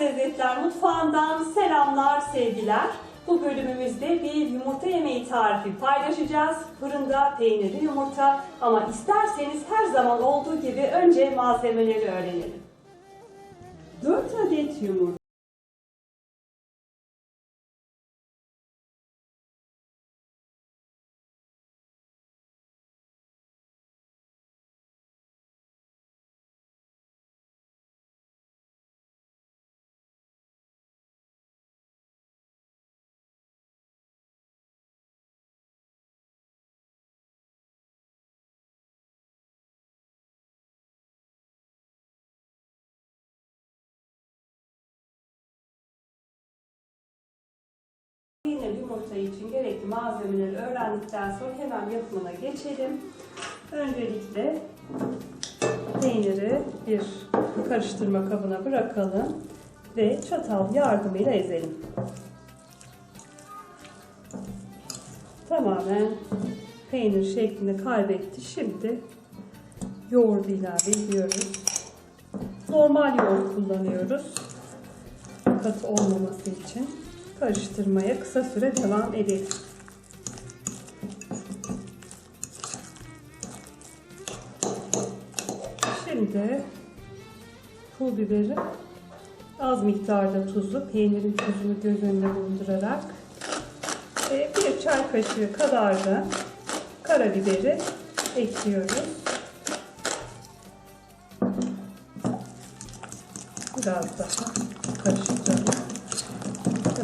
Lezzetler Mutfağı'ndan selamlar, sevgiler. Bu bölümümüzde bir yumurta yemeği tarifi paylaşacağız. Fırında peynirli yumurta ama isterseniz her zaman olduğu gibi önce malzemeleri öğrenelim. 4 adet yumurta. Peynirli yumurta için gerekli malzemeleri öğrendikten sonra hemen yapımına geçelim. Öncelikle peyniri bir karıştırma kabına bırakalım ve çatal yardımıyla ezelim. Tamamen peynir şeklini kaybetti. Şimdi yoğurdu ilave ediyoruz. Normal yoğurt kullanıyoruz. Katı olmaması için karıştırmaya kısa süre devam edelim. Şimdi pul biberi az miktarda tuzu, peynirin tuzunu göz önünde bulundurarak ve bir çay kaşığı kadar da karabiberi ekliyoruz. Biraz daha karıştıralım.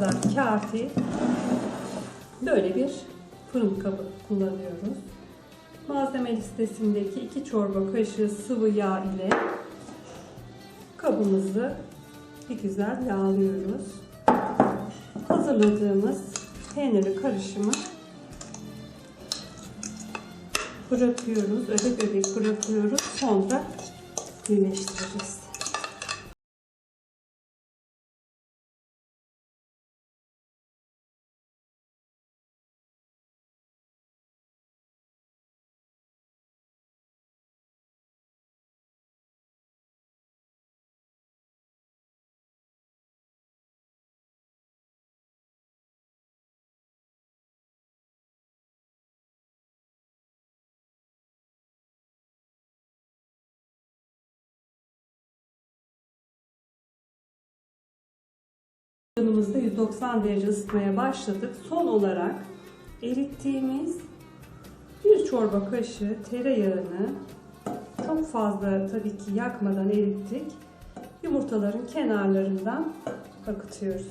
Kadar kafi. Böyle bir fırın kabı kullanıyoruz. Malzeme listesindeki 2 çorba kaşığı sıvı yağ ile kabımızı bir güzel yağlıyoruz. Hazırladığımız peynirli karışımı bırakıyoruz. Öbek öbek bırakıyoruz. Sonra birleştireceğiz. Fırınımızda 190 derece ısıtmaya başladık. Son olarak erittiğimiz bir çorba kaşığı tereyağını çok fazla tabii ki yakmadan erittik. Yumurtaların kenarlarından akıtıyoruz.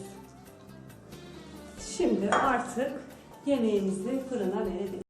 Şimdi artık yemeğimizi fırına verebiliriz.